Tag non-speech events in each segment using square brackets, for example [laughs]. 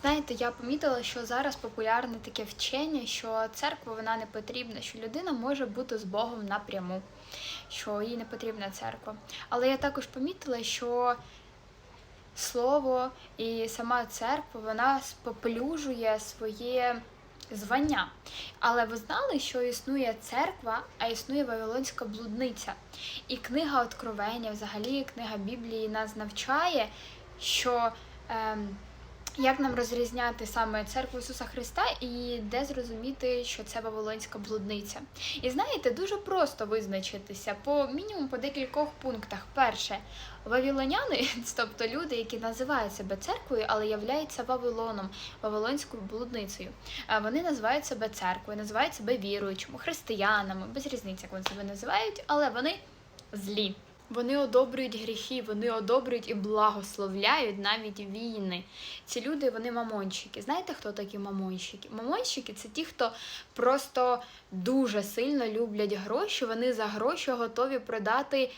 Знаєте, я помітила, що зараз популярне таке вчення, що церква вона не потрібна, що людина може бути з Богом напряму, що їй не потрібна церква. Але я також помітила, що слово і сама церква вона споплюжує своє звання. Але ви знали, що існує церква, а існує Вавилонська блудниця. І книга Откровення, взагалі книга Біблії нас навчає, що. Ем, як нам розрізняти саме церкву Ісуса Христа і де зрозуміти, що це Вавилонська блудниця? І знаєте, дуже просто визначитися по мінімум по декількох пунктах. Перше, вавилоняни, [laughs] тобто люди, які називають себе церквою, але являються Вавилоном, Вавилонською блудницею. Вони називають себе церквою, називають себе віруючими, християнами, без різниці, як вони себе називають, але вони злі. Вони одобрюють гріхи, вони одобрюють і благословляють навіть війни. Ці люди вони мамонщики. Знаєте, хто такі мамонщики? Мамонщики це ті, хто просто дуже сильно люблять гроші. Вони за гроші готові продати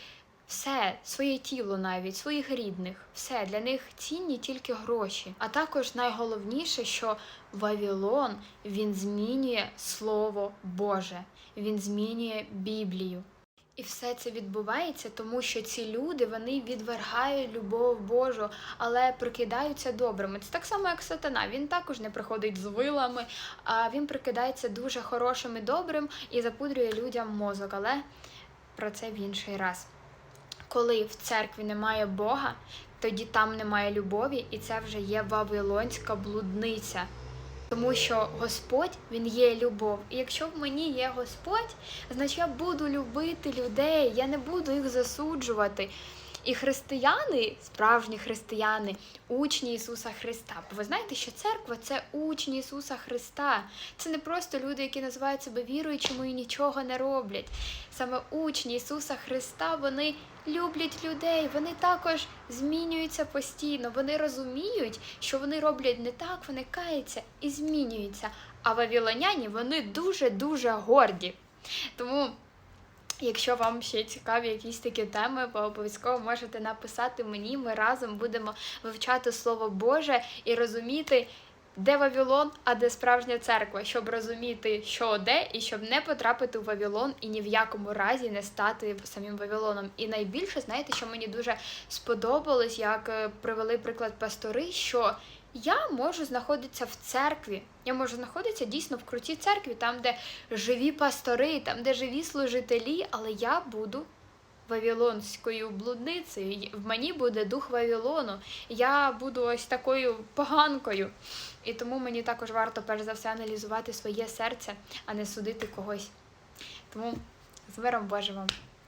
все, своє тіло навіть, своїх рідних. Все для них цінні тільки гроші. А також найголовніше, що Вавилон він змінює Слово Боже, він змінює Біблію. І все це відбувається, тому що ці люди вони відвергають любов Божу, але прикидаються добрими. Це так само, як сатана. Він також не приходить з вилами, а він прикидається дуже хорошим і добрим і запудрює людям мозок. Але про це в інший раз. Коли в церкві немає Бога, тоді там немає любові, і це вже є вавилонська блудниця. Тому що Господь Він є любов. І якщо в мені є Господь, значить я буду любити людей, я не буду їх засуджувати. І християни, справжні християни, учні Ісуса Христа. Бо ви знаєте, що церква це учні Ісуса Христа. Це не просто люди, які називають себе віруючими і нічого не роблять. Саме учні Ісуса Христа вони люблять людей, вони також змінюються постійно. Вони розуміють, що вони роблять не так, вони каються і змінюються. А вавілоняні вони дуже-дуже горді. Тому. Якщо вам ще цікаві якісь такі теми, ви обов'язково можете написати мені. Ми разом будемо вивчати Слово Боже і розуміти, де Вавилон, а де справжня церква, щоб розуміти, що де, і щоб не потрапити в Вавилон і ні в якому разі не стати самим Вавилоном. І найбільше, знаєте, що мені дуже сподобалось, як е, привели приклад пастори, що я можу знаходитися в церкві. Я можу знаходитися дійсно в крутій церкві, там, де живі пастори, там, де живі служителі, але я буду вавилонською блудницею. В мені буде дух Вавилону. Я буду ось такою поганкою. І тому мені також варто перш за все аналізувати своє серце, а не судити когось. Тому з миром Божим вам!